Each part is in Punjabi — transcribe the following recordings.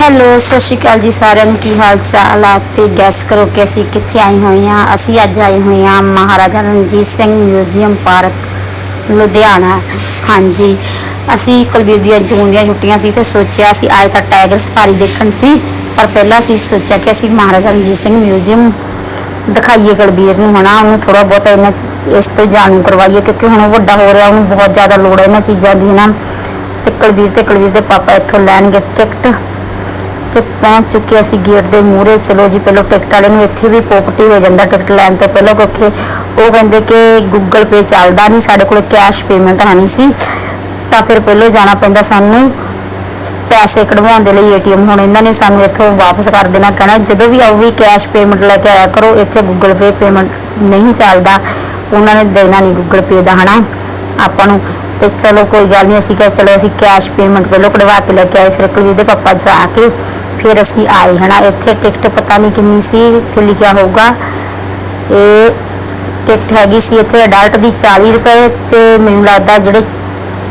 ਹੈਲੋ, ਸਤਿ ਸ਼੍ਰੀ ਅਕਾਲ ਜੀ ਸਾਰਿਆਂ ਨੂੰ। ਕੀ ਹਾਲ ਚਾਲ ਆ? ਤੇ ਗੈਸ ਕਰੋ ਕਿ ਅਸੀਂ ਕਿੱਥੇ ਆਏ ਹੋਏ ਹਾਂ ਅਸੀਂ ਅੱਜ ਆਏ ਹੋਏ ਹਾਂ ਮਹਾਰਾਜਾ ਰਣਜੀਤ ਸਿੰਘ ਮਿਊਜ਼ੀਅਮ ਪਾਰਕ, ਲੁਧਿਆਣਾ। ਹਾਂਜੀ, ਅਸੀਂ ਕੁਲਬੀਰ ਦੀਆਂ ਜੂਨ ਦੀਆਂ ਛੁੱਟੀਆਂ ਸੀ ਤੇ ਸੋਚਿਆ ਸੀ ਅੱਜ ਤਾਂ ਟਾਈਗਰ ਸਫਾਰੀ ਦੇਖਣ ਸੀ। ਪਰ ਪਹਿਲਾਂ ਅਸੀਂ ਸੋਚਿਆ ਕਿ ਅਸੀਂ ਮਹਾਰਾਜਾ ਰਣਜੀਤ ਸਿੰਘ ਮਿਊਜ਼ੀਅਮ ਦਿਖਾਈਏ ਕੁਲਬੀਰ ਨੂੰ, ਹਨਾ? ਉਹਨੂੰ ਥੋੜਾ ਬਹੁਤ ਇਹਨਾਂ ਚ- ਇਸ ਤੋਂ ਜਾਣੂ ਕਰਵਾਈਏ, ਕਿਉਂਕਿ ਹੁਣ ਉਹ ਵੱਡਾ ਹੋ ਰਿਹਾ, ਉਹਨੂੰ ਬਹੁਤ ਜ਼ਿਆਦਾ ਲੋੜ ਹੈ ਇਹਨਾਂ ਚੀਜ਼ਾਂ ਦੀ ਨਾ ਤੇ ਕੁਲਬੀਰ ਤੇ ਕੁਲਬੀਰ ਦੇ ਪਾਪਾ ਇੱਥੋਂ ਲੈਣਗੇ ਟਿਕਟ। ਤੇ ਪਹੁੰਚ ਚੁੱਕੇ ਅਸੀਂ ਗੇਟ ਦੇ ਮੂਹਰੇ। ਚਲੋ ਜੀ, ਪਹਿਲਾਂ ਟਿਕਟ ਵਾਲੇ ਨੂੰ ਇੱਥੇ ਵੀ ਪੋਪਟੀ ਹੋ ਜਾਂਦਾ ਟਿਕਟ ਲੈਣ ਤੋਂ ਪਹਿਲਾਂ, ਕਿਉਂਕਿ ਉਹ ਕਹਿੰਦੇ ਕਿ ਗੂਗਲ ਪੇ ਚੱਲਦਾ ਨਹੀਂ, ਸਾਡੇ ਕੋਲ ਕੈਸ਼ ਪੇਮੈਂਟ ਹੈ ਨਹੀਂ ਸੀ। ਤਾਂ ਫਿਰ ਪਹਿਲਾਂ ਜਾਣਾ ਪੈਂਦਾ ਸਾਨੂੰ। ਪੈਸੇ ਕਢਵਾਉਣ ਦੇ ਲਈ ਏਟੀਐਮ ਹੁਣ ਇਹਨਾਂ ਨੇ ਸਾਨੂੰ ਇੱਥੋਂ ਵਾਪਸ ਕਰ ਦੇਣਾ ਕਹਿਣਾ ਜਦੋਂ ਵੀ ਆਓ ਵੀ ਕੈਸ਼ ਪੇਮੈਂਟ ਲੈ ਕੇ ਆਇਆ ਕਰੋ, ਇੱਥੇ ਗੂਗਲ ਪੇ ਪੇਮੈਂਟ ਨਹੀਂ ਚੱਲਦਾ। ਉਹਨਾਂ ਨੇ ਦੇਣਾ ਨਹੀਂ ਗੂਗਲ ਪੇ ਦਾ, ਹਨਾ? ਆਪਾਂ ਨੂੰ ਤੇ ਚਲੋ ਕੋਈ ਗੱਲ ਨਹੀਂ, ਅਸੀਂ ਕਿਹਾ ਚਲੋ ਅਸੀਂ ਕੈਸ਼ ਪੇਮੈਂਟ ਪਹਿਲਾਂ ਕਢਵਾ ਕੇ ਲੈ ਕੇ ਆਏ, ਫਿਰ ਕੁਲਵੀਰ ਦੇ ਪਾਪਾ ਜਾ ਕੇ ਫਿਰ ਅਸੀਂ ਆਏ ਹਨਾ, ਇੱਥੇ ਟਿਕਟ ਪਤਾ ਨਹੀਂ ਕਿੰਨੀ ਸੀ, ਇੱਥੇ ਲਿਖਿਆ ਹੋਊਗਾ। ਇਹ ਟਿਕਟ ਹੈਗੀ ਸੀ ਇੱਥੇ ਅਡਲਟ ਦੀ 40 ਰੁਪਏ ਤੇ ਮੈਨੂੰ ਲੱਗਦਾ ਜਿਹੜੇ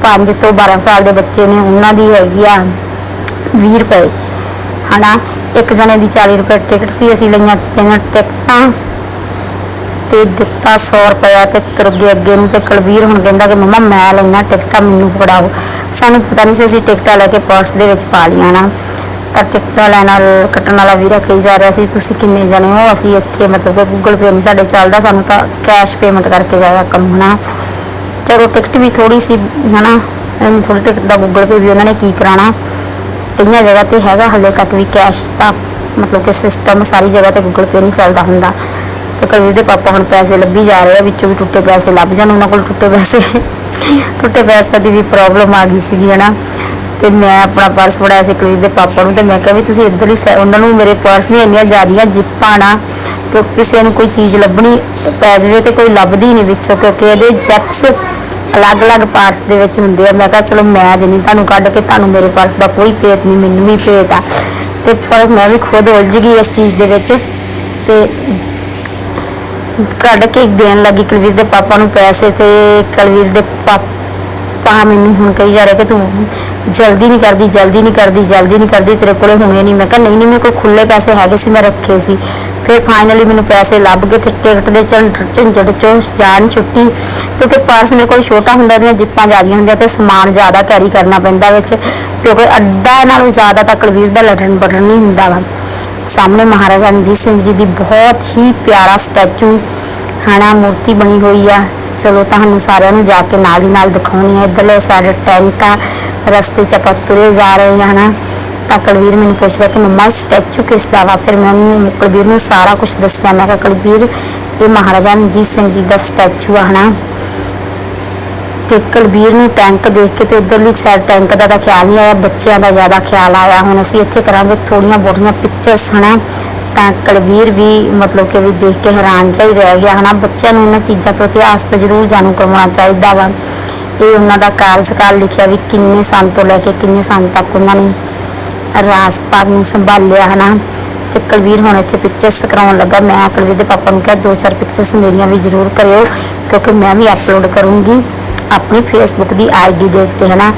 5 ਤੋਂ 12 ਸਾਲ ਦੇ ਬੱਚੇ ਨੇ, ਉਹਨਾਂ ਦੀ ਹੈਗੀ ਆ 20 ਰੁਪਏ। ਹਨਾ, ਇੱਕ ਜਣੇ ਦੀ 40 ਰੁਪਏ ਟਿਕਟ ਸੀ, ਅਸੀਂ ਲਈਆਂ ਤਿੰਨ ਟਿਕਟਾਂ ਤੇ ਦਿੱਤਾ 100 ਰੁਪਏ ਤੇ ਤੁਰ ਗਏ ਅੱਗੇ ਨੂੰ ਤੇ ਕੁਲਵੀਰ ਹੁਣ ਕਹਿੰਦਾ ਕਿ ਮੰਮਾ ਮੈਂ ਲੈਣਾ ਟਿਕਟਾਂ, ਮੈਨੂੰ ਫੜਾਓ। ਸਾਨੂੰ ਪਤਾ ਨਹੀਂ ਸੀ ਅਸੀਂ ਟਿਕਟਾਂ ਲੈ ਕੇ ਪਰਸ ਦੇ ਵਿੱਚ ਪਾ ਲਈਆਂ ਨਾ। ਟਿਕਟਾਂ ਲੈਣ ਨਾਲ ਕੱਟਣ ਵਾਲਾ ਵੀਰਾ ਕਹੀ ਜਾ ਰਿਹਾ ਸੀ, ਤੁਸੀਂ ਕਿੰਨੇ ਜਣੇ ਹੋ? ਅਸੀਂ ਇੱਥੇ ਮਤਲਬ ਕਿ ਗੂਗਲ ਪੇ ਨਹੀਂ ਸਾਡੇ ਚੱਲਦਾ, ਸਾਨੂੰ ਤਾਂ ਕੈਸ਼ ਪੇਮੈਂਟ ਕਰਕੇ ਜਾਇਆ ਕੰਮ ਹੋਣਾ ਚਲੋ ਟਿਕਟ ਵੀ ਥੋੜੀ ਸੀ, ਹਨਾ? ਇੰਨੀ ਥੋੜੀ ਟਿਕਟ ਦਾ ਗੂਗਲ ਪੇ ਵੀ ਉਹਨਾਂ ਨੇ ਕੀ ਕਰਾਣਾ ਕਈਆਂ ਜਗ੍ਹਾ ਤੇ ਹੈਗਾ, ਹਲੇ ਤੱਕ ਵੀ ਕੈਸ਼ ਤਾਂ ਮਤਲਬ ਕਿ ਸਿਸਟਮ ਸਾਰੀ ਜਗ੍ਹਾ ਤੇ ਗੂਗਲ ਪੇ ਨਹੀਂ ਚੱਲਦਾ ਹੁੰਦਾ। ਤੇ ਕੁਲਵੀਰ ਦੇ ਪਾਪਾ ਹੁਣ ਪੈਸੇ ਲੱਭੀ ਜਾ ਰਹੇ ਆ, ਵਿੱਚੋਂ ਵੀ ਟੁੱਟੇ ਪੈਸੇ ਲੱਭ ਜਾਣ ਉਹਨਾਂ ਕੋਲ ਟੁੱਟੇ ਪੈਸੇ। ਟੁੱਟੇ ਪੈਸੇ ਦੀ ਵੀ ਪ੍ਰੋਬਲਮ ਆ ਗਈ ਸੀਗੀ, ਹਨਾ? ਤੇ ਮੈਂ ਆਪਣਾ ਪਰਸ ਫੜਾਇਆ ਸੀ ਕੁਲਵੀਰ ਦੇ ਪਾਪਾ ਨੂੰ ਤੇ ਮੈਂ ਕਿਹਾ ਵੀ ਤੁਸੀਂ ਇੱਧਰ ਹੀ ਸੈ- ਉਹਨਾਂ ਨੂੰ ਮੇਰੇ ਪਰਸ ਦੀਆਂ ਇੰਨੀਆਂ ਜ਼ਿਆਦੀਆਂ ਜਿੱਪਾਂ ਨਾ ਕਿ ਕਿਸੇ ਨੂੰ ਕੋਈ ਚੀਜ਼ ਲੱਭਣੀ ਪੈ ਜਾਵੇ ਤੇ ਕੋਈ ਲੱਭਦੀ ਨਹੀਂ ਵਿੱਚੋਂ ਕਿਉਂਕਿ ਇਹਦੇ ਜੈਕਸ ਅਲੱਗ-ਅਲੱਗ ਪਾਰਟਸ ਦੇ ਵਿੱਚ ਹੁੰਦੇ ਆ। ਮੈਂ ਕਿਹਾ ਚਲੋ ਮੈਂ ਜਿੰਨੀ ਤੁਹਾਨੂੰ ਕੱਢ ਕੇ ਤੁਹਾਨੂੰ ਮੇਰੇ ਪਰਸ ਦਾ ਕੋਈ ਭੇਤ ਨਹੀਂ, ਮੈਨੂੰ ਵੀ ਭੇਤ ਆ। ਤੇ ਪਰ ਮੈਂ ਵੀ ਖੁਦ ਉਲਝ ਗਈ ਇਸ ਚੀਜ਼ ਦੇ ਵਿੱਚ ਤੇ ਕੱਢ ਕੇ ਦੇਣ ਲੱਗੀ ਕੁਲਵੀਰ ਦੇ ਪਾਪਾ ਨੂੰ ਪੈਸੇ ਤੇ ਕੁਲਵੀਰ ਦੇ ਪਾਪਾ ਮੈਨੂੰ ਹੁਣ ਕਹੀ ਜਾ ਰਿਹਾ ਕਿ ਤੂੰ ਜਲਦੀ ਨਹੀਂ ਕਰਦੀ, ਜਲਦੀ ਨਹੀਂ ਕਰਦੀ, ਜਲਦੀ ਨਹੀਂ ਕਰਦੀ, ਤੇਰੇ ਕੋਲੇ ਹੋਣੇ ਨਹੀਂ ਮੈਂ ਕਿਹਾ, ਨਹੀਂ ਨਹੀਂ, ਮੇਰੇ ਕੋਲ ਖੁੱਲੇ ਪੈਸੇ ਹੈਗੇ ਸੀ, ਮੈਂ ਰੱਖੇ ਸੀ। ਫਿਰ ਫਾਈਨਲੀ ਮੈਨੂੰ ਪੈਸੇ ਲੱਭ ਗਏ ਤੇ ਟਿਕਟ ਦੇ ਝੰਡ- ਝੰਜਟ ਚੋਂ ਜਾਨ ਛੁੱਟੀ। ਕਿਉਂਕਿ ਪਰਸ ਮੇਰੇ ਕੋਲ ਛੋਟਾ ਹੁੰਦਾ ਦੀਆਂ ਜਿੱਪਾਂ ਜ਼ਿਆਦੀਆਂ ਹੁੰਦੀਆਂ ਤੇ ਸਮਾਨ ਜ਼ਿਆਦਾ ਕੈਰੀ ਕਰਨਾ ਪੈਂਦਾ ਵਿੱਚ। ਕਿਉਂਕਿ ਅੱਡਾ ਨਾਲੋਂ ਜ਼ਿਆਦਾ ਤਾਂ ਕਲਵੀਰ ਦਾ ਲਟਣ ਬਟਣ ਨਹੀਂ ਹੁੰਦਾ ਵਾ। ਸਾਹਮਣੇ ਮਹਾਰਾਜਾ ਰਣਜੀਤ ਸਿੰਘ ਜੀ ਦੀ ਬਹੁਤ ਹੀ ਪਿਆਰਾ ਸਟੈਚੂ ਹਨਾ, ਮੂਰਤੀ ਬਣੀ ਹੋਈ ਆ। ਚਲੋ, ਤੁਹਾਨੂੰ ਸਾਰਿਆਂ ਨੂੰ ਜਾ ਕੇ ਨਾਲ ਹੀ ਨਾਲ ਦਿਖਾਉਣੀ ਹੈ ਇੱਧਰਲੇ ਸਾਡੇ ਟੈਂਕ ਆ। ਰਸਤੇ ਚ ਆਪਾਂ ਤੁਰੇ ਜਾ ਰਹੇ ਹਾਂ ਹਨਾ, ਤਾਂ ਕੁਲਵੀਰ ਮੈਨੂੰ ਪੁੱਛ ਰਿਹਾ ਕਿ ਮੰਮਾ ਸਟੈਚੂ ਕਿਸ ਦਾ ਵਾ? ਫਿਰ ਮੈਂ ਉਹਨੂੰ, ਕੁਲਵੀਰ ਨੂੰ ਸਾਰਾ ਕੁਝ ਦੱਸਿਆ। ਮੈਂ ਕਿਹਾ, ਕੁਲਵੀਰ, ਇਹ ਮਹਾਰਾਜਾ ਰਣਜੀਤ ਸਿੰਘ ਜੀ ਦਾ ਸਟੈਚੂ ਆ ਹਨਾ। ਤੇ ਕੁਲਵੀਰ ਨੂੰ ਟੈਂਕ ਦੇਖ ਕੇ ਤੇ ਉਧਰਲੀ ਸਾਈਡ ਟੈਂਕ ਦਾ ਤਾਂ ਖਿਆਲ ਨਹੀਂ ਆਇਆ, ਬੱਚਿਆਂ ਦਾ ਜ਼ਿਆਦਾ ਖਿਆਲ ਆਇਆ। ਹੁਣ ਅਸੀਂ ਇੱਥੇ ਕਰਾਂਗੇ ਥੋੜੀਆਂ ਬਹੁਤੀਆਂ ਪਿਕਚਰਸ ਹਨਾ, ਤਾਂ ਕੁਲਵੀਰ ਵੀ ਮਤਲਬ ਕਿ ਵੀ ਦੇਖ ਕੇ ਹੈਰਾਨ ਜਿਹਾ ਹੀ ਰਹਿ ਗਿਆ ਹਨਾ। ਬੱਚਿਆਂ ਨੂੰ ਇਹਨਾਂ ਚੀਜ਼ਾਂ ਤੋਂ ਇਤਿਹਾਸ ਤੋਂ ਜ਼ਰੂਰ ਜਾਣੂ ਕਰਵਾਉਣਾ ਚਾਹੀਦਾ ਵਾ। ਇਹ ਉਹਨਾਂ ਦਾ ਕਾਰਜਕਾਲ ਲਿਖਿਆ ਵੀ ਕਿੰਨੇ ਸਾਲ ਤੋਂ ਲੈ ਕੇ ਕਿੰਨੇ ਸਾਲ ਤੱਕ ਉਹਨਾਂ ਨੇ ਰਾਜ ਨੂੰ ਸੰਭਾਲਿਆ, ਹਨਾ? ਤੇ ਕੁਲਵੀਰ ਹੁਣ ਇੱਥੇ ਪਿਕਚਰਸ ਕਰਾਉਣ ਲੱਗਾ। ਮੈਂ ਕੁਲਵੀਰ ਦੇ ਪਾਪਾ ਨੂੰ ਕਿਹਾ, ਦੋ ਚਾਰ ਪਿਕਚਰਸ ਮੇਰੀਆਂ ਵੀ ਜ਼ਰੂਰ ਕਰਿਓ, ਕਿਉਂਕਿ ਮੈਂ ਵੀ ਅਪਲੋਡ ਕਰੂੰਗੀ ਆਪਣੀ ਫੇਸਬੁੱਕ ਦੀ ਆਈਡੀ ਦੇ ਉੱਤੇ, ਹਨਾ?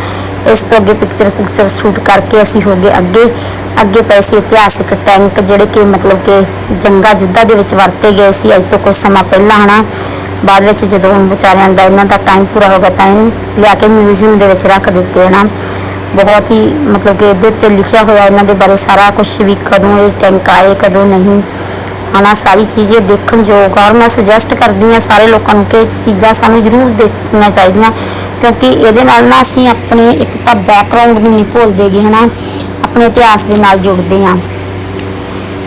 ਇਸ ਤੋਂ ਅੱਗੇ ਪਿਕਚਰ ਪਿਕਚਰ ਸ਼ੂਟ ਕਰਕੇ ਅਸੀਂ ਹੋ ਗਏ ਅੱਗੇ। ਅੱਗੇ ਪਏ ਸੀ ਇਤਿਹਾਸਿਕ ਟੈਂਕ ਜਿਹੜੇ ਕਿ ਮਤਲਬ ਕਿ ਜੰਗਾ ਜੁੱਧਾਂ ਦੇ ਵਿੱਚ ਵਰਤੇ ਗਏ ਸੀ, ਅੱਜ ਤੋਂ ਕੁਝ ਸਮਾਂ ਪਹਿਲਾਂ, ਹਨਾ? ਬਾਅਦ ਵਿੱਚ ਜਦੋਂ ਵਿਚਾਰਿਆਂ ਦਾ ਇਹਨਾਂ ਦਾ ਟਾਈਮ ਪੂਰਾ ਹੋ ਗਿਆ ਤਾਂ ਇਹਨੂੰ ਲਿਆ ਕੇ ਮਿਊਜ਼ੀਅਮ ਦੇ ਵਿੱਚ ਰੱਖ ਦਿੱਤੇ ਹਨਾ। ਬਹੁਤ ਹੀ ਮਤਲਬ ਕਿ ਇਹਦੇ ਤੇ ਲਿਖਿਆ ਹੋਇਆ ਇਹਨਾਂ ਦੇ ਬਾਰੇ ਸਾਰਾ ਕੁਝ ਵੀ ਕਦੋਂ ਇਹ ਟੈਂਕ ਆਏ, ਕਦੋਂ ਨਹੀਂ। ਹਨਾ, ਸਾਰੀ ਚੀਜ਼ਾਂ ਦੇਖਣ ਯੋਗ ਔਰ ਮੈਂ ਸੁਜੈਸਟ ਕਰਦੀ ਹਾਂ ਸਾਰੇ ਲੋਕਾਂ ਨੂੰ ਕਿ ਚੀਜ਼ਾਂ ਸਾਨੂੰ ਜ਼ਰੂਰ ਦੇਖਣੀਆਂ ਚਾਹੀਦੀਆਂ। ਕਿਉਂਕਿ ਇਹਦੇ ਨਾਲ ਨਾ ਅਸੀਂ ਆਪਣੇ ਇੱਕ ਤਾਂ ਬੈਕਗ੍ਰਾਉਂਡ ਨੂੰ ਨਹੀਂ ਭੁੱਲਦੇਗੇ ਹਨਾ। ਆਪਣੇ ਇਤਿਹਾਸ ਦੇ ਨਾਲ ਜੁੜਦੇ ਹਾਂ।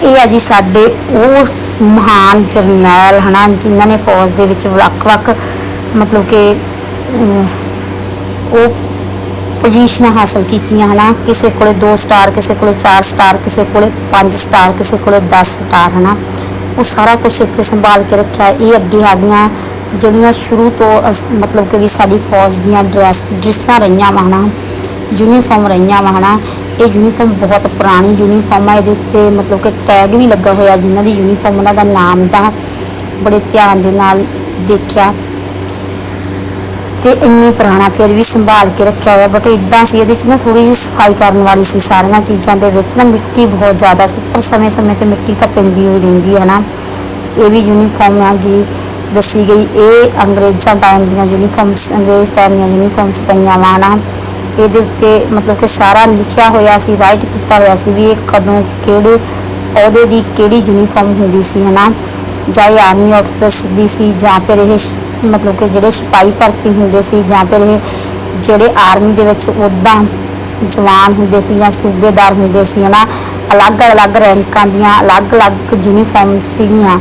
ਇਹ ਆ ਜੀ ਸਾਡੇ ਉਹ ਮਹਾਨ ਜਰਨੈਲ, ਹਨਾ, ਜਿਨ੍ਹਾਂ ਨੇ ਫੌਜ ਦੇ ਵਿੱਚ ਵੱਖ-ਵੱਖ ਮਤਲਬ ਕਿ ਉਹ ਪੋਜੀਸ਼ਨਾਂ ਹਾਸਲ ਕੀਤੀਆਂ, ਹਨਾ, ਕਿਸੇ ਕੋਲੇ 2 ਸਟਾਰ ਕਿਸੇ ਕੋਲੇ 4 ਸਟਾਰ ਕਿਸੇ ਕੋਲੇ 5 ਸਟਾਰ ਕਿਸੇ ਕੋਲੇ 10 ਸਟਾਰ ਹਨਾ। ਉਹ ਸਾਰਾ ਕੁਝ ਇੱਥੇ ਸੰਭਾਲ ਕੇ ਰੱਖਿਆ। ਇਹ ਅੱਗੇ ਹੈਗੀਆਂ ਜਿਹੜੀਆਂ ਸ਼ੁਰੂ ਤੋਂ ਅਸ- ਮਤਲਬ ਕਿ ਵੀ ਸਾਡੀ ਫੌਜ ਦੀਆਂ ਡਰੈਸ ਡਰੈਸਾਂ ਰਹੀਆਂ ਵਾ, ਹਨਾ। ਯੂਨੀਫਾਰਮ ਰਹੀਆਂ ਵਾ, ਹਨਾ? ਇਹ ਯੂਨੀਫਾਰਮ ਬਹੁਤ ਪੁਰਾਣੀ ਯੂਨੀਫਾਰਮ ਆ, ਇਹਦੇ ਉੱਤੇ ਮਤਲਬ ਕਿ ਟੈਗ ਵੀ ਲੱਗਾ ਹੋਇਆ ਜਿਨ੍ਹਾਂ ਦੀ ਯੂਨੀਫਾਰਮ ਉਹਨਾਂ ਦਾ ਨਾਮ ਦਾ ਬੜੇ ਧਿਆਨ ਦੇ ਨਾਲ ਦੇਖਿਆ। ਤੇ ਇੰਨੀ ਪੁਰਾਣਾ ਫਿਰ ਵੀ ਸੰਭਾਲ ਕੇ ਰੱਖਿਆ ਹੋਇਆ ਬਟ ਇਦਾਂ ਸੀ, ਇਹਦੇ ਚ ਨਾ ਥੋੜੀ ਜਿਹੀ ਸਫ਼ਾਈ ਕਰਨ ਵਾਲੀ ਸੀ ਸਾਰੀਆਂ ਚੀਜ਼ਾਂ ਦੇ ਵਿੱਚ ਨਾ, ਮਿੱਟੀ ਬਹੁਤ ਜ਼ਿਆਦਾ ਸੀ, ਪਰ ਸਮੇਂ-ਸਮੇਂ ਤੇ ਮਿੱਟੀ ਤਾਂ ਪੈਂਦੀ ਹੋਈ ਰਹਿੰਦੀ ਹੈ ਨਾ ਇਹ ਵੀ ਯੂਨੀਫਾਰਮ ਆ ਜੀ, ਦੱਸੀ ਗਈ, ਇਹ ਅੰਗਰੇਜ਼ਾਂ ਟਾਈਮ ਦੀਆਂ ਯੂਨੀਫਾਰਮਸ ਅੰਗਰੇਜ਼ ਟਾਈਮ ਦੀਆਂ ਯੂਨੀਫਾਰਮਸ ਪਈਆਂ ਵਾ ਨਾ ਇਹਦੇ ਉੱਤੇ ਮਤਲਬ ਕਿ ਸਾਰਾ ਲਿਖਿਆ ਹੋਇਆ ਸੀ ਰਾਈਟ ਕੀਤਾ ਹੋਇਆ ਸੀ ਵੀ ਇਹ ਕਦੋਂ, ਕਿਹੜੇ ਅਹੁਦੇ ਦੀ ਕਿਹੜੀ ਯੂਨੀਫਾਰਮ ਹੁੰਦੀ ਸੀ, ਹਨਾ? ਜਾਂ ਇਹ ਆਰਮੀ ਅਫਸਰਸ ਦੀ ਸੀ, ਜਾਂ ਫਿਰ ਇਹ ਸ਼- ਮਤਲਬ ਕਿ ਜਿਹੜੇ ਸਿਪਾਹੀ ਭਰਤੀ ਹੁੰਦੇ ਸੀ, ਜਾਂ ਫਿਰ ਇਹ ਜਿਹੜੇ ਆਰਮੀ ਦੇ ਵਿੱਚ ਉੱਦਾਂ ਜਵਾਨ ਹੁੰਦੇ ਸੀ ਜਾਂ ਸੂਬੇਦਾਰ ਹੁੰਦੇ ਸੀ, ਹਨਾ? ਅਲੱਗ-ਅਲੱਗ ਰੈਂਕਾਂ ਦੀਆਂ ਅਲੱਗ-ਅਲੱਗ ਯੂਨੀਫਾਰਮ ਸੀਗੀਆਂ।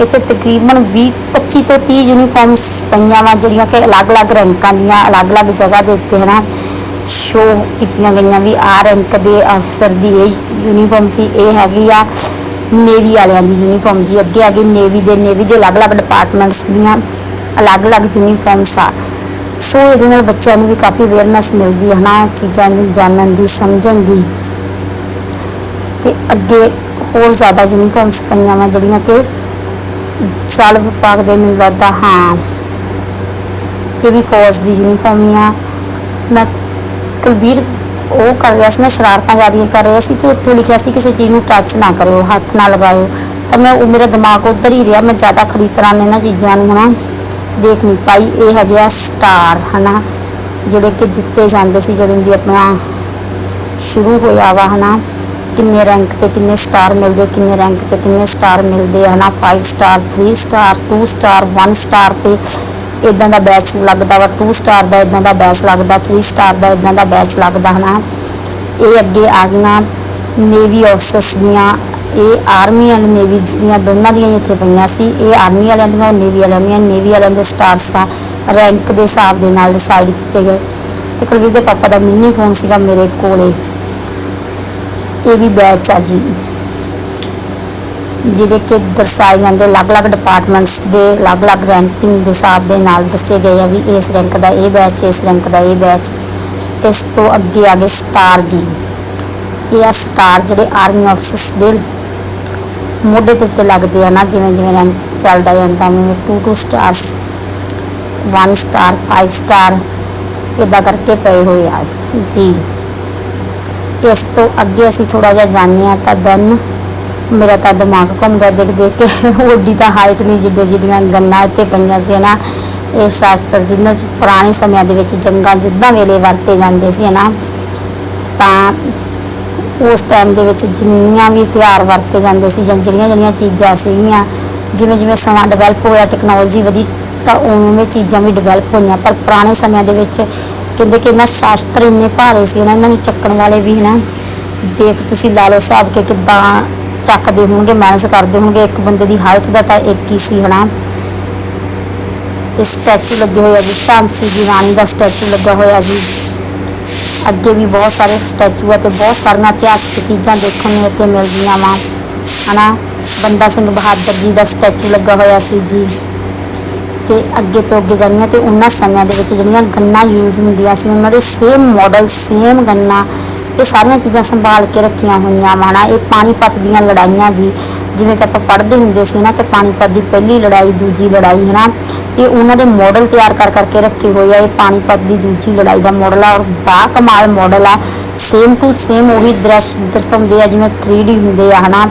ਇੱਥੇ ਤਕਰੀਬਨ 20 25 ਤੋਂ 30 ਯੂਨੀਫਾਰਮਸ ਪਈਆਂ ਵਾ, ਜਿਹੜੀਆਂ ਕਿ ਅਲੱਗ-ਅਲੱਗ ਰੈਂਕਾਂ ਦੀਆਂ, ਅਲੱਗ-ਅਲੱਗ ਜਗ੍ਹਾ ਦੇ ਉੱਤੇ, ਹਨਾ? ਸ਼ੋ ਕੀਤੀਆਂ ਗਈਆਂ ਵੀ ਆ ਰੈਂਕ ਦੇ ਅਫਸਰ ਦੀ ਇਹ ਯੂਨੀਫਾਰਮ ਸੀ, ਇਹ ਹੈਗੀ ਆ ਨੇਵੀ ਵਾਲਿਆਂ ਦੀ ਯੂਨੀਫਾਰਮ ਜੀ। ਅੱਗੇ ਆ ਗਈ ਨੇਵੀ ਦੇ ਨੇਵੀ ਦੇ ਅਲੱਗ-ਅਲੱਗ ਡਿਪਾਰਟਮੈਂਟਸ ਦੀਆਂ ਅਲੱਗ-ਅਲੱਗ ਯੂਨੀਫਾਰਮਸ ਆ। ਸੋ ਇਹਦੇ ਨਾਲ ਬੱਚਿਆਂ ਨੂੰ ਵੀ ਕਾਫੀ ਅਵੇਅਰਨੈਸ ਮਿਲਦੀ ਹੈ ਨਾ ਚੀਜ਼ਾਂ ਨੂੰ ਜਾਣਨ ਦੀ, ਸਮਝਣ ਦੀ। ਤੇ ਅੱਗੇ ਹੋਰ ਜ਼ਿਆਦਾ ਯੂਨੀਫਾਰਮਸ ਪਈਆਂ ਵਾ ਜਿਹੜੀਆਂ ਕਿ ਜਲ ਵਿਭਾਗ ਦੇ ਮੈਨੂੰ ਲੱਗਦਾ, ਹਾਂ, ਇਹ ਵੀ ਫੌਜ ਦੀ ਯੂਨੀਫਾਰਮ ਆ। ਮੈਂ ਕੁਲਬੀਰ, ਉਹ ਕਰ ਰਿਹਾ ਸੀ ਨਾ, ਸ਼ਰਾਰਤਾਂ ਜ਼ਿਆਦੀਆਂ ਕਰ ਰਿਹਾ ਸੀ ਤੇ ਉੱਥੇ ਲਿਖਿਆ ਸੀ ਕਿਸੇ ਚੀਜ਼ ਨੂੰ ਟੱਚ ਨਾ ਕਰਿਓ, ਹੱਥ ਨਾ ਲਗਾਇਓ ਤਾਂ ਮੈਂ ਉਹ ਮੇਰਾ ਦਿਮਾਗ ਉੱਧਰ ਹੀ ਰਿਹਾ, ਮੈਂ ਜ਼ਿਆਦਾ ਖਰੀਦਣਾ ਨੇ ਇਹਨਾਂ ਚੀਜ਼ਾਂ ਨੂੰ ਹਨਾ ਦੇਖ ਨਹੀਂ ਪਾਈ। ਇਹ ਹੈਗੇ ਆ ਸਟਾਰ ਹਨਾ, ਜਿਹੜੇ ਕਿ ਦਿੱਤੇ ਜਾਂਦੇ ਸੀ ਜਦੋਂ ਦੀ ਆਪਣਾ ਸ਼ੁਰੂ ਹੋਇਆ ਵਾ, ਹਨਾ। ਕਿੰਨੇ ਰੈਂਕ ਤੇ ਕਿੰਨੇ ਸਟਾਰ ਮਿਲਦੇ, ਕਿੰਨੇ ਰੈਂਕ ਤੇ ਕਿੰਨੇ ਸਟਾਰ ਮਿਲਦੇ ਆ ਹਨਾ। 5 ਸਟਾਰ 3 ਸਟਾਰ 2 ਸਟਾਰ 1 ਸਟਾਰ ਤੇ ਇਦਾਂ ਦਾ ਬੈਚ ਲੱਗਦਾ ਵਾ 2 ਸਟਾਰ ਦਾ ਇਦਾਂ ਦਾ ਬੈਚ ਲੱਗਦਾ 3 ਸਟਾਰ ਦਾ ਇਦਾਂ ਦਾ ਬੈਚ ਲੱਗਦਾ ਹਨਾ। ਇਹ ਅੱਗੇ ਆ ਗਈਆਂ ਨੇਵੀ ਆਫਸਰਸ ਦੀਆਂ, ਇਹ ਆਰਮੀ ਐਂਡ ਨੇਵੀ ਦੀਆਂ ਦੋਨਾਂ ਦੀਆਂ ਹੀ ਇੱਥੇ ਪਈਆਂ ਸੀ। ਇਹ ਆਰਮੀ ਵਾਲਿਆਂ ਦੀਆਂ, ਉਹ ਨੇਵੀ ਵਾਲਿਆਂ ਦੀਆਂ ਨੇਵੀ ਵਾਲਿਆਂ ਦੇ ਸਟਾਰਸ ਆ। ਰੈਂਕ ਦੇ ਹਿਸਾਬ ਦੇ ਨਾਲ ਡਿਸਾਈਡ ਕੀਤੇ ਗਏ। ਤੇ ਕੁਲਵੀਰ ਦੇ ਪਾਪਾ ਦਾ ਮਿੰਨੀ ਫੋਨ ਸੀਗਾ ਮੇਰੇ ਕੋਲੇ। ਇਹ ਵੀ ਬੈਚ ਆ ਜੀ। ਜਿਹੜੇ ਕਿ ਦਰਸਾਏ ਜਾਂਦੇ ਅਲੱਗ-ਅਲੱਗ ਡਿਪਾਰਟਮੈਂਟਸ ਦੇ, ਅਲੱਗ-ਅਲੱਗ ਰੈਂਕਿੰਗ ਦੇ ਹਿਸਾਬ ਦੇ ਨਾਲ ਦੱਸੇ ਗਏ ਆ ਵੀ ਇਸ ਰੈਂਕ ਦਾ ਇਹ ਬੈਚ ਇਸ ਰੈਂਕ ਦਾ ਇਹ ਬੈਚ ਇਸ ਤੋਂ ਅੱਗੇ ਆ ਗਏ ਸਟਾਰ ਜੀ। ਇਹ ਆ ਸਟਾਰ ਜਿਹੜੇ ਆਰਮੀ ਅਫਸਰਸ ਦੇ ਮੋਢੇ ਦੇ ਉੱਤੇ ਲੱਗਦੇ ਆ ਨਾ ਜਿਵੇਂ ਜਿਵੇਂ ਰੈਂਕ ਚੱਲਦਾ ਜਾਂਦਾ ਉਵੇਂ 2 2 ਸਟਾਰਸ 1 ਸਟਾਰ 5 ਸਟਾਰ ਇਦਾਂ ਕਰਕੇ ਪਏ ਹੋਏ ਆ। ਜੀ। ਇਸ ਤੋਂ ਅੱਗੇ ਅਸੀਂ ਥੋੜਾ ਜਿਹਾ ਜਾਣਦੇ ਆ ਤਾਂ ਦੈਨ ਮੇਰਾ ਤਾਂ ਦਿਮਾਗ ਘੁੰਮ ਗਿਆ ਦੇਖ ਦੇਖ ਕੇ। ਓਡੀ ਤਾਂ ਹਾਈਟ ਨਹੀਂ, ਜਿੱਡੇ ਜਿੱਡੀਆਂ ਗੰਨਾਂ ਇੱਥੇ ਪਈਆਂ ਸੀ ਨਾ ਇਹ ਸ਼ਾਸਤਰ ਜਿਨ੍ਹਾਂ 'ਚ ਪੁਰਾਣੇ ਸਮਿਆਂ ਦੇ ਵਿੱਚ ਜੰਗਾਂ, ਯੁੱਧਾਂ ਵੇਲੇ ਵਰਤੇ ਜਾਂਦੇ ਸੀ ਨਾ ਤਾਂ ਉਸ ਟਾਈਮ ਦੇ ਵਿੱਚ ਜਿੰਨੀਆਂ ਵੀ ਹਥਿਆਰ ਵਰਤੇ ਜਾਂਦੇ ਸੀ ਜਾਂ ਜਿਹੜੀਆਂ ਜਿਹੜੀਆਂ ਚੀਜ਼ਾਂ ਸੀਗੀਆਂ, ਜਿਵੇਂ ਜਿਵੇਂ ਸਮਾਂ ਡਿਵੈਲਪ ਹੋਇਆ ਟੈਕਨੋਲੋਜੀ ਵਧੀ, ਤਾਂ ਉਵੇਂ ਉਵੇਂ ਚੀਜ਼ਾਂ ਵੀ ਡਿਵੈਲਪ ਹੋਈਆਂ। ਪਰ ਪੁਰਾਣੇ ਸਮਿਆਂ ਦੇ ਵਿੱਚ ਕਹਿੰਦੇ ਕਿ ਇਹਨਾਂ ਸ਼ਾਸਤਰ ਇੰਨੇ ਭਾਰੇ ਸੀ ਉਹਨਾਂ ਇਹਨਾਂ ਨੂੰ ਚੱਕਣ ਵਾਲੇ ਵੀ ਹਨਾ। ਦੇਖ ਤੁਸੀਂ ਲਾ ਲਓ ਹਿਸਾਬ ਕਿ ਕਿੱਦਾਂ ਚੱਕਦੇ ਹੋਣਗੇ ਮੈਨੇਜ ਕਰਦੇ ਹੋਣਗੇ, ਇੱਕ ਬੰਦੇ ਦੀ ਹਾਈਟ ਦਾ ਤਾਂ ਇੱਕ ਹੀ ਸੀ ਹਨਾ। ਇਸ ਸਟੈਚੂ ਲੱਗੇ ਹੋਏ ਆ ਜੀ ਝਾਂਸੀ ਦੀ ਰਾਣੀ ਦਾ ਸਟੈਚੂ ਲੱਗਾ ਹੋਇਆ ਜੀ। ਅੱਗੇ ਵੀ ਬਹੁਤ ਸਾਰੇ ਸਟੈਚੂ ਆ ਤੇ ਬਹੁਤ ਸਾਰੀਆਂ ਇਤਿਹਾਸਕ ਚੀਜ਼ਾਂ ਦੇਖਣ ਨੂੰ ਇੱਥੇ ਮਿਲਦੀਆਂ ਵਾ। ਹਨਾ, ਬੰਦਾ ਸਿੰਘ ਬਹਾਦਰ ਜੀ ਦਾ ਸਟੈਚੂ ਲੱਗਾ ਹੋਇਆ ਸੀ ਜੀ। ਤੇ ਅੱਗੇ ਤੋਂ ਅੱਗੇ ਜਾਂਦੀਆਂ ਤੇ ਉਹਨਾਂ ਸਮਿਆਂ ਦੇ ਵਿੱਚ ਜਿਹੜੀਆਂ ਗੰਨਾ ਯੂਜ਼ ਹੁੰਦੀਆਂ ਸੀ, ਉਹਨਾਂ ਦੇ ਸੇਮ ਮਾਡਲ ਸੇਮ ਗੰਨਾ ਇਹ ਸਾਰੀਆਂ ਚੀਜ਼ਾਂ ਸੰਭਾਲ ਕੇ ਰੱਖੀਆਂ ਹੋਈਆਂ ਵਾ ਨਾ। ਇਹ ਪਾਣੀਪਤ ਦੀਆਂ ਲੜਾਈਆਂ ਜੀ। ਜਿਵੇਂ ਕਿ ਆਪਾਂ ਪੜ੍ਹਦੇ ਹੁੰਦੇ ਸੀ ਨਾ ਕਿ ਪਾਣੀਪਤ ਦੀ ਪਹਿਲੀ ਲੜਾਈ, ਦੂਜੀ ਲੜਾਈ ਹੈ ਨਾ ਇਹ ਉਹਨਾਂ ਦੇ ਮਾਡਲ ਤਿਆਰ ਕਰ ਕਰਕੇ ਰੱਖੇ ਹੋਏ ਆ। ਇਹ ਪਾਣੀਪਤ ਦੀ ਦੂਜੀ ਲੜਾਈ ਦਾ ਮਾਡਲ ਆ ਔਰ ਬਾ ਕਮਾਲ ਮਾਡਲ ਆ। ਸੇਮ ਟੂ ਸੇਮ ਉਹੀ ਦ੍ਰਿਸ਼ ਦਰਸਾਉਂਦੇ ਆ, ਜਿਵੇਂ 3D ਹੁੰਦੇ ਆ, ਹਨਾ?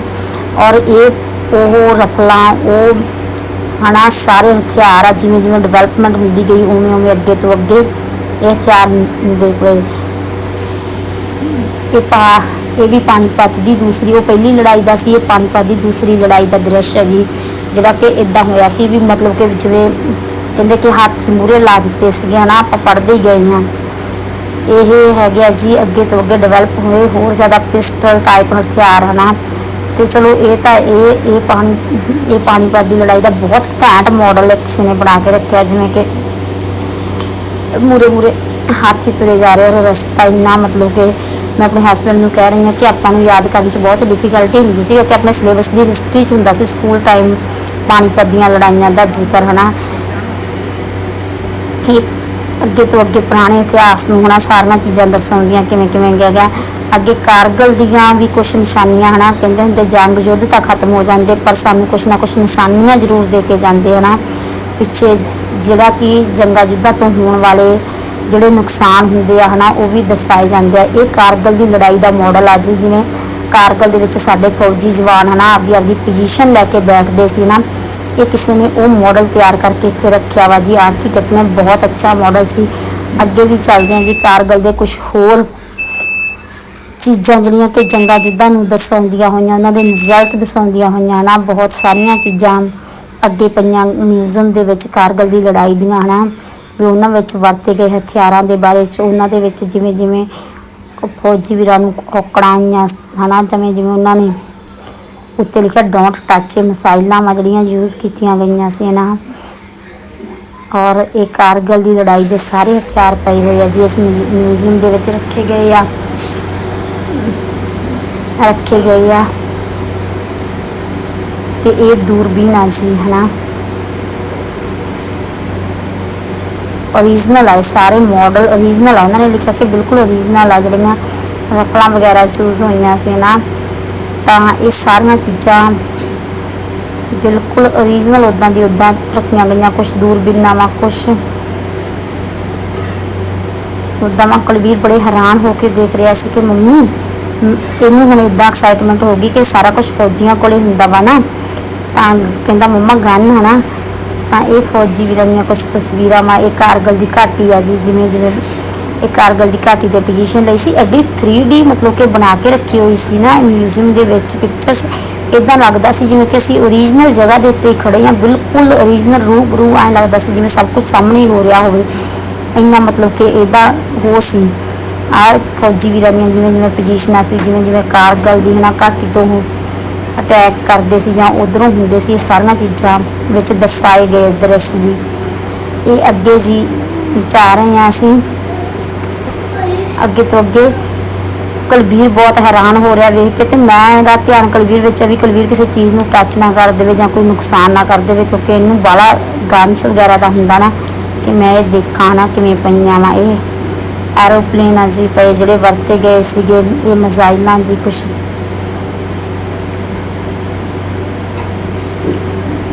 ਔਰ ਇਹ ਉਹ ਰਫਲਾਂ ਉਹ, ਹਨਾ? ਸਾਰੇ ਹਥਿਆਰ ਆ। ਜਿਵੇਂ ਜਿਵੇਂ ਡਿਵੈਲਪਮੈਂਟ ਹੁੰਦੀ ਗਈ ਉਵੇਂ ਉਵੇਂ ਅੱਗੇ ਤੋਂ ਅੱਗੇ ਇਹ ਹਥਿਆਰ ਹੁੰਦੇ ਕੋਈ ਇਹ ਪਾ ਇਹ ਵੀ ਪਾਣੀਪਤ ਦੀ ਦੂਸਰੀ, ਉਹ ਪਹਿਲੀ ਲੜਾਈ ਦਾ ਸੀ, ਇਹ ਪਾਣੀਪਤ ਦੀ ਦੂਸਰੀ ਲੜਾਈ ਦਾ ਦ੍ਰਿਸ਼ ਹੈ ਜੀ, ਜਿਹੜਾ ਕਿ ਇਦਾਂ ਹੋਇਆ ਸੀ ਵੀ ਮਤਲਬ ਕਿ ਜਿਵੇਂ ਕਹਿੰਦੇ ਕਿ ਹੱਥ ਮੂਰੇ ਲਾ ਦਿੱਤੇ ਸੀਗੇ, ਹਨਾ, ਆਪਾਂ ਪੜ੍ਹਦੇ ਗਏ ਹਾਂ। ਇਹ ਹੈਗੇ ਜੀ, ਅੱਗੇ ਤੋਂ ਅੱਗੇ ਡਿਵੈਲਪ ਹੋਏ, ਹੋਰ ਜ਼ਿਆਦਾ ਪਿਸਟਲ ਟਾਈਪ ਹਥਿਆਰ, ਹਨਾ। ਤੇ ਚਲੋ, ਇਹ ਤਾਂ ਇਹ ਇਹ ਪਾਣੀ, ਇਹ ਪਾਣੀਪਤ ਦੀ ਲੜਾਈ ਦਾ ਬਹੁਤ ਘੈਂਟ ਮਾਡਲ ਕਿਸੇ ਨੇ ਬਣਾ ਕੇ ਰੱਖਿਆ, ਜਿਵੇਂ ਕਿ ਮੂਰੇ ਮੂਰੇ ਹਾਥੀ ਤੁਰੇ ਜਾ ਰਹੇ ਔਰ ਰਸਤਾ ਇੰਨਾ ਮਤਲਬ ਕਿ ਮੈਂ ਆਪਣੇ ਹਸਬੰਡ ਨੂੰ ਕਹਿ ਰਹੀ ਹਾਂ ਕਿ ਆਪਾਂ ਨੂੰ ਯਾਦ ਕਰਨ 'ਚ ਬਹੁਤ ਡਿਫਿਕਲਟੀ ਹੁੰਦੀ ਸੀ ਕਿ ਆਪਣੇ ਸਿਲੇਬਸ ਦੀ ਹਿਸਟਰੀ 'ਚ ਹੁੰਦਾ ਸੀ ਸਕੂਲ ਟਾਈਮ ਪਾਣੀਪਤ ਦੀਆਂ ਲੜਾਈਆਂ ਦਾ ਜ਼ਿਕਰ, ਹਨਾ? ਇਹ ਅੱਗੇ ਤੋਂ ਅੱਗੇ ਪੁਰਾਣੇ ਇਤਿਹਾਸ ਨੂੰ ਹਨਾ ਸਾਰੀਆਂ ਚੀਜ਼ਾਂ ਦਰਸਾਉਂਦੀਆਂ ਕਿਵੇਂ ਕਿਵੇਂ ਗਿਆ ਗਿਆ। ਅੱਗੇ ਕਾਰਗਲ ਦੀਆਂ ਵੀ ਕੁਝ ਨਿਸ਼ਾਨੀਆਂ, ਹਨਾ? ਕਹਿੰਦੇ ਹੁੰਦੇ ਜੰਗ ਯੁੱਧ ਤਾਂ ਖਤਮ ਹੋ ਜਾਂਦੇ, ਪਰ ਸਾਨੂੰ ਕੁਝ ਨਾ ਕੁਝ ਨਿਸ਼ਾਨੀਆਂ ਜ਼ਰੂਰ ਦੇ ਕੇ ਜਾਂਦੇ, ਹਨਾ? ਪਿੱਛੇ ਜਿਹੜਾ ਕਿ ਜੰਗਾਂ ਯੁੱਧਾਂ ਤੋਂ ਹੋਣ ਵਾਲੇ ਜਿਹੜੇ ਨੁਕਸਾਨ ਹੁੰਦੇ ਆ, ਹਨਾ, ਉਹ ਵੀ ਦਰਸਾਏ ਜਾਂਦੇ ਆ। ਇਹ ਕਾਰਗਲ ਦੀ ਲੜਾਈ ਦਾ ਮਾਡਲ ਆ ਜੀ, ਜਿਵੇਂ ਕਾਰਗਲ ਦੇ ਵਿੱਚ ਸਾਡੇ ਫੌਜੀ ਜਵਾਨ, ਹਨਾ, ਆਪਦੀ ਆਪਦੀ ਪੋਜੀਸ਼ਨ ਲੈ ਕੇ ਬੈਠਦੇ ਸੀ ਨਾ, ਇਹ ਕਿਸੇ ਨੇ ਉਹ ਮਾਡਲ ਤਿਆਰ ਕਰਕੇ ਇੱਥੇ ਰੱਖਿਆ ਵਾ ਜੀ। ਆਰਕੀਟੈਕਟ ਨੇ ਬਹੁਤ ਅੱਛਾ ਮਾਡਲ ਸੀ। ਅੱਗੇ ਵੀ ਚੱਲਦੇ ਹਾਂ ਜੀ ਕਾਰਗਲ ਦੇ ਕੁਝ ਹੋਰ ਚੀਜ਼ਾਂ ਜਿਹੜੀਆਂ ਕਿ ਜੰਗਾਂ ਯੁੱਧਾਂ ਨੂੰ ਦਰਸਾਉਂਦੀਆਂ ਹੋਈਆਂ, ਉਹਨਾਂ ਦੇ ਰਿਜ਼ਲਟ ਦਰਸਾਉਂਦੀਆਂ ਹੋਈਆਂ, ਹਨਾ, ਬਹੁਤ ਸਾਰੀਆਂ ਚੀਜ਼ਾਂ ਅੱਗੇ ਪਈਆਂ ਮਿਊਜ਼ੀਅਮ ਦੇ ਵਿੱਚ ਕਾਰਗਲ ਦੀ ਲੜਾਈ ਦੀਆਂ, ਹਨਾ। ਵੀ ਉਹਨਾਂ ਵਿੱਚ ਵਰਤੇ ਗਏ ਹਥਿਆਰਾਂ ਦੇ ਬਾਰੇ ਚ, ਉਹਨਾਂ ਦੇ ਵਿੱਚ ਜਿਵੇਂ ਜਿਵੇਂ ਫੌਜੀ ਵੀਰਾਂ ਨੂੰ ਔਕੜਾਂ ਆਈਆਂ, ਹਨਾ, ਜਿਵੇਂ ਜਿਵੇਂ ਉਹਨਾਂ ਨੇ ਉੱਤੇ ਲਿਖਿਆ ਡੋਂਟ ਟੱਚ ਮਿਸਾਈਲਾਂ ਵਾ ਜਿਹੜੀਆਂ ਯੂਜ਼ ਕੀਤੀਆਂ ਗਈਆਂ ਸੀ ਨਾ ਔਰ ਇਹ ਕਾਰਗਲ ਦੀ ਲੜਾਈ ਦੇ ਸਾਰੇ ਹਥਿਆਰ ਪਏ ਹੋਏ ਆ ਜੀ ਇਸ ਮਿਊ- ਮਿਊਜ਼ੀਅਮ ਦੇ ਵਿੱਚ ਰੱਖੇ ਗਏ ਆ। ਰੱਖੇ ਗਏ ਆ। ਤੇ ਇਹ ਦੂਰਬੀਨ ਆ ਜੀ, ਹਨਾ। ਓਰੀਜਨਲ ਆ, ਇਹ ਸਾਰੇ ਮਾਡਲ ਓਰੀਜਨਲ ਆ। ਉਹਨਾਂ ਨੇ ਲਿਖਿਆ ਕਿ ਬਿਲਕੁਲ ਓਰੀਜਨਲ ਆ, ਜਿਹੜੀਆਂ ਰਫਲਾਂ ਵਗੈਰਾ ਯੂਜ਼ ਹੋਈਆਂ ਸੀ ਨਾ, ਤਾਂ ਇਹ ਸਾਰੀਆਂ ਚੀਜ਼ਾਂ ਬਿਲਕੁਲ ਓਰੀਜਨਲ ਉਦਾਂ ਦੀ ਉਦਾਂ ਰੱਖੀਆਂ ਗਈਆਂ ਕੁਝ ਦੂਰਬੀਨਾਂ ਵਾ ਕੁਝ ਉਦਾਂ ਮੈਂ ਕੁਲਵੀਰ ਬੜੇ ਹੈਰਾਨ ਹੋ ਕੇ ਦੇਖ ਰਿਹਾ ਸੀ ਕਿ ਮੰਮੀ, ਇਹਨੂੰ ਹੁਣ ਇਦਾਂ ਐਕਸਾਈਟਮੈਂਟ ਹੋ ਗਈ ਕਿ ਸਾਰਾ ਕੁਝ ਫੌਜੀਆਂ ਕੋਲੇ ਹੁੰਦਾ ਵਾ ਨਾ। ਤਾਂ ਕਹਿੰਦਾ, ਮੰਮਾ, ਗਨ ਹਨਾ ਤਾਂ ਇਹ ਫੌਜੀ ਵੀਰਾਂ ਦੀਆਂ ਕੁਝ ਤਸਵੀਰਾਂ ਵਾ, ਇਹ ਕਾਰਗਲ ਦੀ ਘਾਟੀ ਆ ਜੀ, ਜਿਵੇਂ ਜਿਵੇਂ ਇਹ ਕਾਰਗਲ ਦੀ ਘਾਟੀ ਤੇ ਪੋਜੀਸ਼ਨ ਲਈ ਸੀ। ਐਡੀ 3D ਮਤਲਬ ਕਿ ਬਣਾ ਕੇ ਰੱਖੀ ਹੋਈ ਸੀ ਨਾ ਮਿਊਜ਼ੀਅਮ ਦੇ ਵਿੱਚ ਪਿਕਚਰਸ ਇਦਾਂ ਲੱਗਦਾ ਸੀ ਜਿਵੇਂ ਕਿ ਅਸੀਂ ਓਰੀਜਨਲ ਜਗ੍ਹਾ ਦੇ ਉੱਤੇ ਖੜੇ ਹਾਂ, ਬਿਲਕੁਲ ਓਰੀਜਨਲ ਰੂਬਰੂ ਐਂ ਲੱਗਦਾ ਸੀ ਜਿਵੇਂ ਸਭ ਕੁਝ ਸਾਹਮਣੇ ਹੀ ਹੋ ਰਿਹਾ ਹੋਵੇ। ਇੰਨਾ ਮਤਲਬ ਕਿ ਇਹਦਾ ਹੋ ਸੀ। ਆ ਫੌਜੀ ਵੀਰਾਂ ਦੀਆਂ ਜਿਵੇਂ ਜਿਵੇਂ ਪੋਜੀਸ਼ਨਾਂ ਸੀ, ਜਿਵੇਂ ਜਿਵੇਂ ਕਾਰਗਲ ਦੀ ਹਨਾ ਘਾਟੀ ਤੋਂ ਅਟੈਕ ਕਰਦੇ ਸੀ ਜਾਂ ਉਧਰੋਂ ਹੁੰਦੇ ਸੀ, ਇਹ ਸਾਰੀਆਂ ਚੀਜ਼ਾਂ ਵਿੱਚ ਦਰਸਾਏ ਗਏ ਦ੍ਰਿਸ਼ ਜੀ। ਇਹ ਅੱਗੇ ਜੀ ਜਾ ਰਹੇ ਹਾਂ ਅਸੀਂ। ਅੱਗੇ ਤੋਂ ਅੱਗੇ ਕੁਲਵੀਰ ਬਹੁਤ ਹੈਰਾਨ ਹੋ ਰਿਹਾ ਵੇਖ ਕੇ ਤੇ ਮੈਂ ਇਹਦਾ ਧਿਆਨ ਕੁਲਵੀਰ ਵਿੱਚ ਵੀ ਕੁਲਵੀਰ ਕਿਸੇ ਚੀਜ਼ ਨੂੰ ਟੱਚ ਨਾ ਕਰ ਦੇਵੇ ਜਾਂ ਕੋਈ ਨੁਕਸਾਨ ਨਾ ਕਰ ਦੇਵੇ ਕਿਉਂਕਿ ਇਹਨੂੰ ਬਾਲਾ ਗਨਸ ਵਗੈਰਾ ਦਾ ਹੁੰਦਾ ਨਾ ਕਿ ਮੈਂ ਇਹ ਦੇਖਾਂ ਨਾ ਕਿਵੇਂ ਪਈਆਂ ਵਾ ਇਹ। ਐਰੋਪਲੇਨ ਆ ਜੀ, ਪਏ ਜਿਹੜੇ ਵਰਤੇ ਗਏ ਸੀਗੇ, ਇਹ ਮਿਜ਼ਾਈਲਾਂ ਜੀ ਕੁਛ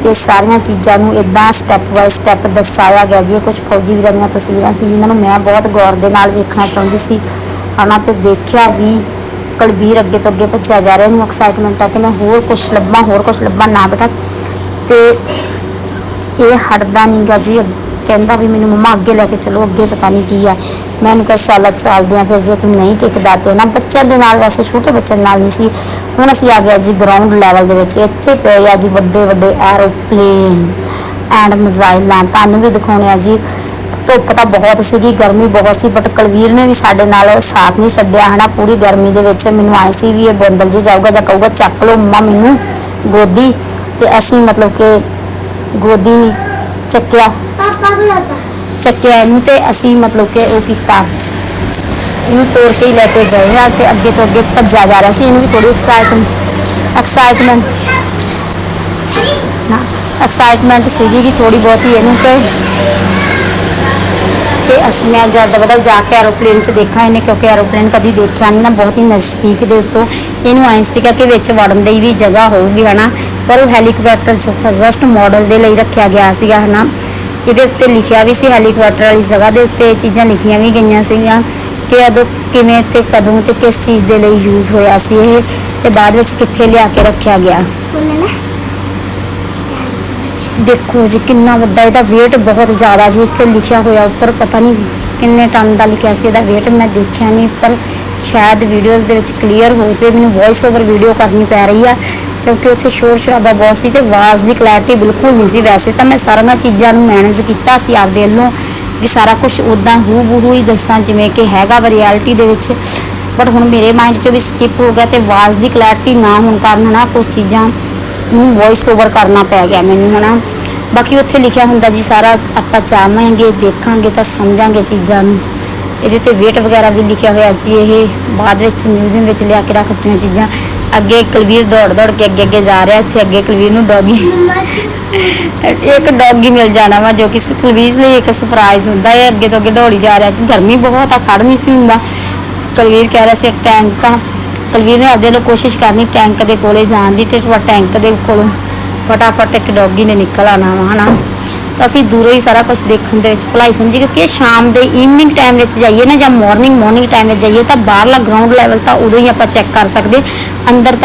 ਤੇ ਸਾਰੀਆਂ ਚੀਜ਼ਾਂ ਨੂੰ ਇਦਾਂ ਸਟੈਪ ਬਾਈ ਸਟੈਪ ਦਰਸਾਇਆ ਗਿਆ ਜੀ। ਇਹ ਕੁਝ ਫੌਜੀ ਵੀਰਾਂ ਦੀਆਂ ਤਸਵੀਰਾਂ ਸੀ, ਜਿਨ੍ਹਾਂ ਨੂੰ ਮੈਂ ਬਹੁਤ ਗੌਰ ਦੇ ਨਾਲ ਵੇਖਣਾ ਚਾਹੁੰਦੀ ਸੀ। ਹਨਾ, ਤੇ ਦੇਖਿਆ ਵੀ ਕਲਬੀਰ ਅੱਗੇ ਤੋਂ ਅੱਗੇ ਭੱਜਿਆ ਜਾ ਰਿਹਾ, ਇਹਨੂੰ ਐਕਸਾਈਟਮੈਂਟ ਆ ਕਿ ਮੈਂ ਹੋਰ ਕੁਝ ਲੱਭਾਂ, ਹੋਰ ਕੁਝ ਲੱਭਾਂ ਨਾ ਬੇਟਾ। ਤੇ ਇਹ ਹਟਦਾ ਨਹੀਂਗਾ ਜੀ ਕਹਿੰਦਾ ਵੀ ਮੈਨੂੰ ਮੰਮਾ ਅੱਗੇ ਲੈ ਕੇ ਚਲੋ, ਅੱਗੇ ਪਤਾ ਨਹੀਂ ਕੀ ਆ ਮੈਨੂੰ ਉਹਨੂੰ ਕਿਹਾ, ਚੱਲ ਚੱਲਦੇ ਆ ਫਿਰ, ਜੇ ਤੂੰ ਨਹੀਂ ਟਿਕਦਾ ਤੇ ਨਾ, ਬੱਚਿਆਂ ਦੇ ਨਾਲ ਵੈਸੇ ਛੋਟੇ ਬੱਚਿਆਂ ਨਾਲ ਨਹੀਂ ਸੀ। ਹੁਣ ਅਸੀਂ ਆ ਗਏ ਜੀ ਗਰਾਊਂਡ ਲੈਵਲ ਦੇ ਵਿੱਚ, ਇੱਥੇ ਪਏ ਆ ਜੀ ਵੱਡੇ ਵੱਡੇ ਐਰੋਪਲੇਨ ਐਂਡ ਮਿਜ਼ਾਈਲਾਂ ਤੁਹਾਨੂੰ ਵੀ ਦਿਖਾਉਣੇ ਆ ਜੀ, ਧੁੱਪ ਤਾਂ ਬਹੁਤ ਸੀਗੀ, ਗਰਮੀ ਬਹੁਤ ਸੀ ਬਟ ਕੁਲਵੀਰ ਨੇ ਵੀ ਸਾਡੇ ਨਾਲ ਸਾਥ ਨਹੀਂ ਛੱਡਿਆ, ਹਨਾ, ਪੂਰੀ ਗਰਮੀ ਦੇ ਵਿੱਚ। ਮੈਨੂੰ ਆਏ ਸੀ ਵੀ ਇਹ ਬੰਦਲ ਜੀ ਜਾਊਗਾ ਜਾਂ ਕਹੂਗਾ, ਚੱਕ ਲਓ ਮੰਮਾ ਮੈਨੂੰ ਗੋਦੀ। ਤੇ ਅਸੀਂ ਮਤਲਬ ਕਿ ਗੋਦੀ ਨਹੀਂ ਚੱਕਿਆ। ਚੱਕਿਆ ਇਹਨੂੰ ਤੇ ਅਸੀਂ ਮਤਲਬ ਕਿ ਉਹ ਕੀਤਾ। ਇਹਨੂੰ ਤੋੜ ਕੇ ਹੀ ਲੈ ਕੇ ਗਏ ਆ ਤੇ ਅੱਗੇ ਤੋਂ ਅੱਗੇ ਭੱਜਿਆ ਜਾ ਰਿਹਾ ਸੀ। ਇਹਨੂੰ ਵੀ ਥੋੜੀ ਐਕਸਾਈਟਮੈਂਟ ਐਕਸਾਈਟਮੈਂਟ ਨਾ ਐਕਸਾਈਟਮੈਂਟ ਸੀਗੀ ਕਿ ਥੋੜੀ ਬਹੁਤੀ ਇਹਨੂੰ ਤੇ। ਤੇ ਅਸੀਂ ਮੈਂ ਜਦ ਦਬਦਬ ਜਾ ਕੇ ਐਰੋਪਲੇਨ 'ਚ ਦੇਖਾਂ ਇਹਨੇ, ਕਿਉਂਕਿ ਐਰੋਪਲੇਨ ਕਦੀ ਦੇਖਿਆ ਨਹੀਂ ਨਾ, ਬਹੁਤ ਹੀ ਨਜ਼ਦੀਕ ਦੇ ਉੱਤੋਂ। ਇਹਨੂੰ ਐਂ ਸੀਗਾ ਕਿ ਵਿੱਚ ਵੜਨ ਦੀ ਵੀ ਜਗ੍ਹਾ ਹੋਊਗੀ, ਹਨਾ। ਪਰ ਉਹ ਹੈਲੀਕਾਪਟਰ ਜਸਟ ਮਾਡਲ ਦੇ ਲਈ ਰੱਖਿਆ ਗਿਆ ਸੀਗਾ, ਹਨਾ। ਇਹਦੇ ਉੱਤੇ ਲਿਖਿਆ ਵੀ ਸੀ ਹੈਲੀਕਾਪਟਰ ਵਾਲੀ ਜਗ੍ਹਾ ਦੇ ਉੱਤੇ ਇਹ ਚੀਜ਼ਾਂ ਲਿਖੀਆਂ ਵੀ ਗਈਆਂ ਸੀਗੀਆਂ ਕਿ ਉਦੋਂ ਕਿਵੇਂ ਤੇ ਕਦੋਂ ਤੇ ਕਿਸ ਚੀਜ਼ ਦੇ ਲਈ ਯੂਜ਼ ਹੋਇਆ ਸੀ ਇਹ ਤੇ ਬਾਅਦ ਵਿੱਚ ਕਿੱਥੇ ਲਿਆ ਕੇ ਰੱਖਿਆ ਗਿਆ। ਦੇਖੋ ਜੀ ਕਿੰਨਾ ਵੱਡਾ ਇਹਦਾ weight ਬਹੁਤ ਜ਼ਿਆਦਾ ਜੀ ਇੱਥੇ ਲਿਖਿਆ ਹੋਇਆ ਉੱਪਰ ਪਤਾ ਨਹੀਂ ਕਿੰਨੇ ਟਨ ਦਾ ਲਿਖਿਆ ਸੀ ਇਹਦਾ weight ਮੈਂ ਦੇਖਿਆ ਨਹੀਂ ਪਰ ਸ਼ਾਇਦ ਵੀਡੀਓਜ਼ ਦੇ ਵਿੱਚ ਕਲੀਅਰ ਹੋ ਜੇ ਮੈਨੂੰ ਵੌਇਸ ਓਵਰ ਵੀਡੀਓ ਕਰਨੀ ਪੈ ਰਹੀ ਆ। ਕਿਉਂਕਿ ਉੱਥੇ ਸ਼ੋਰ ਸ਼ਰਾਬਾ ਬਹੁਤ ਸੀ ਤੇ ਆਵਾਜ਼ ਦੀ ਕਲੈਰਿਟੀ ਬਿਲਕੁਲ ਨਹੀਂ ਸੀ ਵੈਸੇ ਤਾਂ ਮੈਂ ਸਾਰੀਆਂ ਚੀਜ਼ਾਂ ਨੂੰ ਮੈਨੇਜ ਕੀਤਾ ਸੀ ਆਪਦੇ ਵੱਲੋਂ ਵੀ ਸਾਰਾ ਕੁਝ ਉਦਾਂ ਹੂ ਬਹੂ ਹੀ ਦੱਸਾਂ ਜਿਵੇਂ ਕਿ ਹੈਗਾ ਵਾ ਰਿਐਲਿਟੀ ਦੇ ਵਿੱਚ। ਬਟ ਹੁਣ ਮੇਰੇ ਮਾਈਂਡ 'ਚੋਂ ਵੀ ਸਕਿਪ ਹੋ ਗਿਆ ਤੇ ਆਵਾਜ਼ ਦੀ ਕਲੈਰਿਟੀ ਨਾ ਹੋਣ ਕਾਰਨ ਨਾ ਕੁਝ ਚੀਜ਼ਾਂ ਨੂੰ ਵੌਇਸ ਓਵਰ ਕਰਨਾ ਪੈ ਗਿਆ ਮੈਨੂੰ ਹਨਾ। ਬਾਕੀ ਉੱਥੇ ਲਿਖਿਆ ਹੁੰਦਾ ਜੀ, ਸਾਰਾ ਆਪਾਂ ਚਾਹਾਂਗੇ, ਦੇਖਾਂਗੇ ਤਾਂ ਸਮਝਾਂਗੇ ਚੀਜ਼ਾਂ ਨੂੰ। ਇਹਦੇ ਤੇ weight ਵਗੈਰਾ ਵੀ ਲਿਖਿਆ ਹੋਇਆ ਜੀ, ਇਹ ਬਾਅਦ ਵਿੱਚ ਮਿਊਜ਼ੀਅਮ ਵਿੱਚ ਲਿਆ ਕੇ ਰੱਖਤੀਆਂ ਚੀਜ਼ਾਂ। ਅੱਗੇ ਕੁਲਵੀਰ ਦੌੜ ਦੌੜ ਕੇ ਅੱਗੇ ਅੱਗੇ ਜਾ ਰਿਹਾ, ਇੱਥੇ ਅੱਗੇ ਕੁਲਵੀਰ ਨੂੰ ਡੌਗੀ ਇੱਕ ਡੌਗੀ ਮਿਲ ਜਾਣਾ ਵਾ ਜੋ ਕਿ ਕੁਲਵੀਰ ਲਈ ਇੱਕ ਸਰਪ੍ਰਾਈਜ਼ ਹੁੰਦਾ ਹੈ ਅੱਗੇ ਤੋਂ ਅੱਗੇ ਦੌੜੀ ਜਾ ਰਿਹਾ ਗਰਮੀ ਬਹੁਤ ਆ, ਖੜ ਨਹੀਂ ਸੀ ਹੁੰਦਾ। ਕੁਲਵੀਰ ਕਹਿ ਰਿਹਾ ਸੀ ਟੈਂਕ ਆ। ਕੁਲਵੀਰ ਨੇ ਆਪਦੇ ਵੱਲੋਂ ਕੋਸ਼ਿਸ਼ ਕਰਨੀ, ਟੈਂਕ ਦੇ ਕੋਲੇ ਜਾਣ ਦੀ, ਤੇ ਟੈਂਕ ਦੇ ਕੋਲੋਂ ਫਟਾਫਟ ਇੱਕ ਡੌਗੀ ਨੇ ਨਿਕਲ ਆਣਾ ਵਾ, ਹਨਾ। ਅਸੀਂ ਦੂਰੋਂ ਹੀ ਸਾਰਾ ਕੁਝ ਦੇਖਣ ਦੇ ਵਿੱਚ ਭਲਾਈ ਸਮਝੀ, ਕਿਉਂਕਿ ਇਹ ਸ਼ਾਮ ਦੇ ਈਵਨਿੰਗ ਟਾਈਮ ਵਿੱਚ ਜਾਈਏ ਨਾ ਜਾਂ ਮਾਰਨਿੰਗ ਮਾਰਨਿੰਗ ਟਾਈਮ ਵਿੱਚ ਜਾਈਏ, ਤਾਂ ਬਾਹਰਲਾ ਗਰਾਊਂਡ ਲੈਵਲ ਤਾਂ ਉਦੋਂ ਹੀ ਆਪਾਂ ਚੈੱਕ ਕਰ ਸਕਦੇ। ਅੰਦਰ